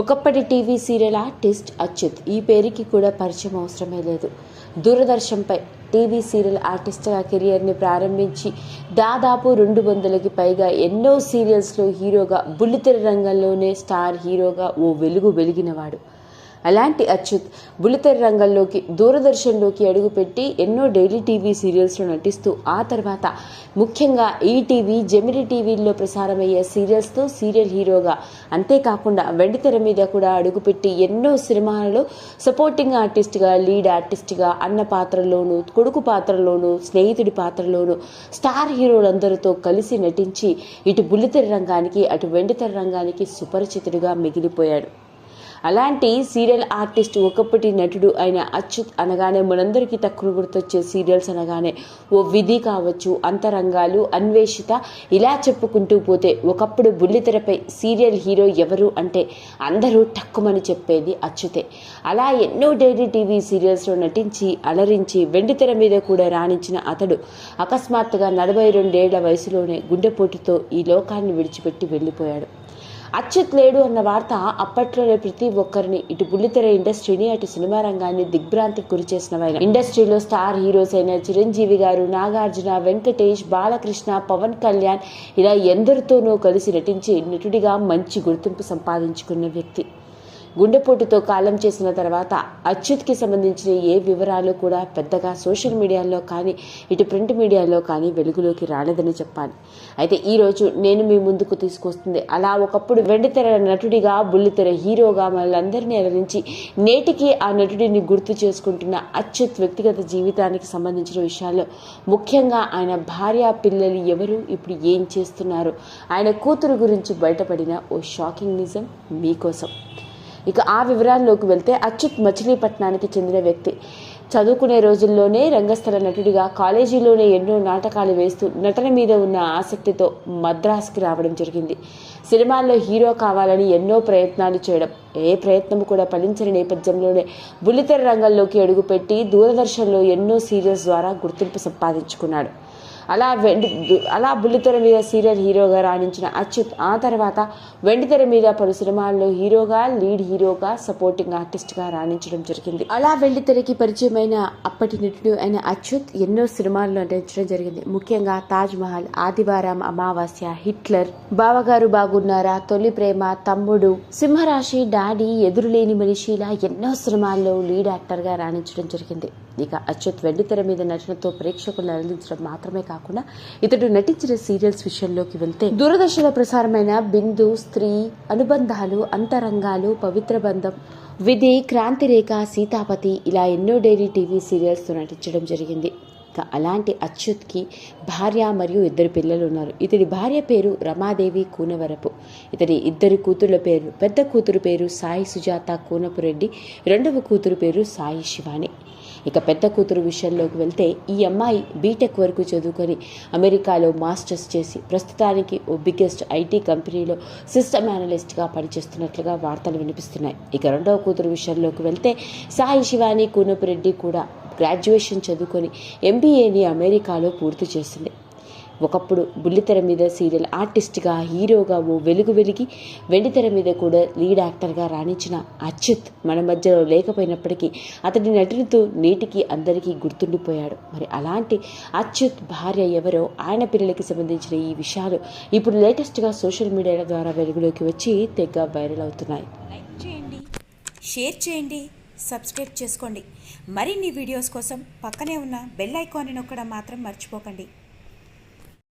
ఒకప్పటి TV serial artist Achyut ఈ పేరుకి కూడా పరిచయం అవసరమే లేదు. దూరదర్శన్పై టీవీ సీరియల్ ఆర్టిస్ట్గా కెరియర్ని ప్రారంభించి దాదాపు రెండు వందలకి పైగా ఎన్నో సీరియల్స్లో హీరోగా బుల్లితెర రంగంలోనే స్టార్ హీరోగా ఓ వెలుగు వెలిగినవాడు. అలాంటి అచ్యుత్ బుల్లితెర రంగంలోకి దూరదర్శన్లోకి అడుగుపెట్టి ఎన్నో డైలీ టీవీ సీరియల్స్లో నటిస్తూ ఆ తర్వాత ముఖ్యంగా ఈటీవీ జెమిని టీవీల్లో ప్రసారమయ్యే సీరియల్స్తో సీరియల్ హీరోగా అంతేకాకుండా వెండితెర మీద కూడా అడుగుపెట్టి ఎన్నో సినిమాలలో సపోర్టింగ్ ఆర్టిస్ట్గా లీడ్ ఆర్టిస్ట్గా అన్న పాత్రలోను కొడుకు పాత్రలోను స్నేహితుడి పాత్రలోను స్టార్ హీరోలందరితో కలిసి నటించి ఇటు బుల్లితెర రంగానికి అటు వెండితెర రంగానికి సుపరిచితుడిగా మిగిలిపోయాడు. అలాంటి సీరియల్ ఆర్టిస్ట్ ఒకప్పటి నటుడు అయిన అచ్యుత్ అనగానే మనందరికీ తక్కువ గుర్తొచ్చే సీరియల్స్ అనగానే ఓ విధి కావచ్చు అంతరంగాలు అన్వేషిత ఇలా చెప్పుకుంటూ పోతే ఒకప్పుడు బుల్లితెరపై సీరియల్ హీరో ఎవరు అంటే అందరూ టక్కుమని చెప్పేది అచ్యుతే. అలా ఎన్నో డైలీ టీవీ సీరియల్స్లో నటించి అలరించి వెండితెర మీద కూడా రాణించిన అతడు అకస్మాత్తుగా నలభై రెండేళ్ళ వయసులోనే గుండెపోటుతో ఈ లోకాన్ని విడిచిపెట్టి వెళ్ళిపోయాడు. అచ్యుత్ లేడు అన్న వార్త అప్పట్లోనే ప్రతి ఒక్కరిని ఇటు బుల్లితెర ఇండస్ట్రీని అటు సినిమా రంగాన్ని దిగ్భ్రాంతికి గురి చేసిన ఇండస్ట్రీలో స్టార్ హీరోస్ అయిన చిరంజీవి గారు నాగార్జున వెంకటేష్ బాలకృష్ణ పవన్ కళ్యాణ్ ఇలా ఎందరితోనూ కలిసి నటించి నటుడిగా మంచి గుర్తింపు సంపాదించుకున్న వ్యక్తి. గుండెపోటుతో కాలం చేసిన తర్వాత అచ్యుత్కి సంబంధించిన ఏ వివరాలు కూడా పెద్దగా సోషల్ మీడియాలో కానీ ఇటు ప్రింట్ మీడియాలో కానీ వెలుగులోకి రాలేదని చెప్పాలి. అయితే ఈరోజు నేను మీ ముందుకు తీసుకొస్తుంది. అలా ఒకప్పుడు వెండితెర నటుడిగా బుల్లితెర హీరోగా మనందరినీ అలరించి నేటికి ఆ నటుడిని గుర్తు చేసుకుంటున్న అచ్యుత్ వ్యక్తిగత జీవితానికి సంబంధించిన విషయాల్లో ముఖ్యంగా ఆయన భార్య పిల్లలు ఎవరు ఇప్పుడు ఏం చేస్తున్నారు ఆయన కూతురు గురించి బయటపడిన ఓ షాకింగ్ నిజం మీకోసం. ఇక ఆ వివరాల్లోకి వెళ్తే అచ్యుత్ మచిలీపట్నానికి చెందిన వ్యక్తి. చదువుకునే రోజుల్లోనే రంగస్థల నటుడిగా కాలేజీలోనే ఎన్నో నాటకాలు వేస్తూ నటన మీద ఉన్న ఆసక్తితో మద్రాసుకి రావడం జరిగింది. సినిమాల్లో హీరో కావాలని ఎన్నో ప్రయత్నాలు చేయడం ఏ ప్రయత్నం కూడా ఫలించని నేపథ్యంలోనే బుల్లితెర రంగంలోకి అడుగుపెట్టి దూరదర్శన్లో ఎన్నో సీరియల్స్ ద్వారా గుర్తింపు సంపాదించుకున్నాడు. అలా వెండి అలా బుల్లితెర మీద సీరియల్ హీరోగా రాణించిన అచ్యుత్ ఆ తర్వాత వెండితెర మీద పలు సినిమాల్లో హీరోగా లీడ్ హీరోగా సపోర్టింగ్ ఆర్టిస్ట్గా రాణించడం జరిగింది. అలా వెండితెరకి పరిచయమైన అప్పటి నటుడు అయిన అచ్యుత్ ఎన్నో సినిమాల్లో నటించడం జరిగింది. ముఖ్యంగా తాజ్ మహల్ ఆదివారం అమావాస్య హిట్లర్ బావగారు బాగున్నారా తొలి ప్రేమ తమ్ముడు సింహరాశి డాడీ ఎదురులేని మనిషి ఇలా ఎన్నో సినిమాల్లో లీడ్ యాక్టర్గా రాణించడం జరిగింది. ఇక అచ్యుత్ వెండితెర మీద నటనతో ప్రేక్షకులను అందించడం మాత్రమే కాకుండా ఇతడు నటించిన సీరియల్స్ విషయంలోకి వెళ్తే దూరదర్శన ప్రసారమైన బిందు స్త్రీ అనుబంధాలు అంతరంగాలు పవిత్ర బంధం విధి క్రాంతిరేఖ సీతాపతి ఇలా ఎన్నో డైలీ టీవీ సీరియల్స్తో నటించడం జరిగింది. ఇక అలాంటి అచ్యుత్కి భార్య మరియు ఇద్దరు పిల్లలు ఉన్నారు. ఇతడి భార్య పేరు రమాదేవి కూనవరపు. ఇతడి ఇద్దరు కూతుర్ల పేరు పెద్ద కూతురు పేరు సాయి సుజాత కూనపురెడ్డి రెండవ కూతురు పేరు సాయి శివాని. ఇక పెద్ద కూతురు విషయంలోకి వెళ్తే ఈ అమ్మాయి బీటెక్ వరకు చదువుకొని అమెరికాలో మాస్టర్స్ చేసి ప్రస్తుతానికి ఓ బిగ్గెస్ట్ ఐటీ కంపెనీలో సిస్టమ్ అనలిస్ట్గా పనిచేస్తున్నట్లుగా వార్తలు వినిపిస్తున్నాయి. ఇక రెండవ కూతురు విషయంలోకి వెళ్తే సాయి శివాని కూనపురెడ్డి కూడా గ్రాడ్యుయేషన్ చదువుకొని ఎంబీఏని అమెరికాలో పూర్తి చేసింది. ఒకప్పుడు బుల్లితెర మీద సీరియల్ ఆర్టిస్ట్గా హీరోగా ఓ వెలుగు వెలిగి వెండితెర మీద కూడా లీడ్ యాక్టర్గా రాణించిన అచ్యుత్ మన మధ్యలో లేకపోయినప్పటికీ అతడి నటులతో నేటికి అందరికీ గుర్తుండిపోయాడు. మరి అలాంటి అచ్యుత్ భార్య ఎవరో ఆయన పిల్లలకి సంబంధించిన ఈ విషయాలు ఇప్పుడు లేటెస్ట్గా సోషల్ మీడియాల ద్వారా వెలుగులోకి వచ్చి తెగ వైరల్ అవుతున్నాయి. లైక్ చేయండి షేర్ చేయండి సబ్స్క్రైబ్ చేసుకోండి. మరిన్ని వీడియోస్ కోసం పక్కనే ఉన్న బెల్ ఐకాన్ని నొక్కడం మాత్రం మర్చిపోకండి.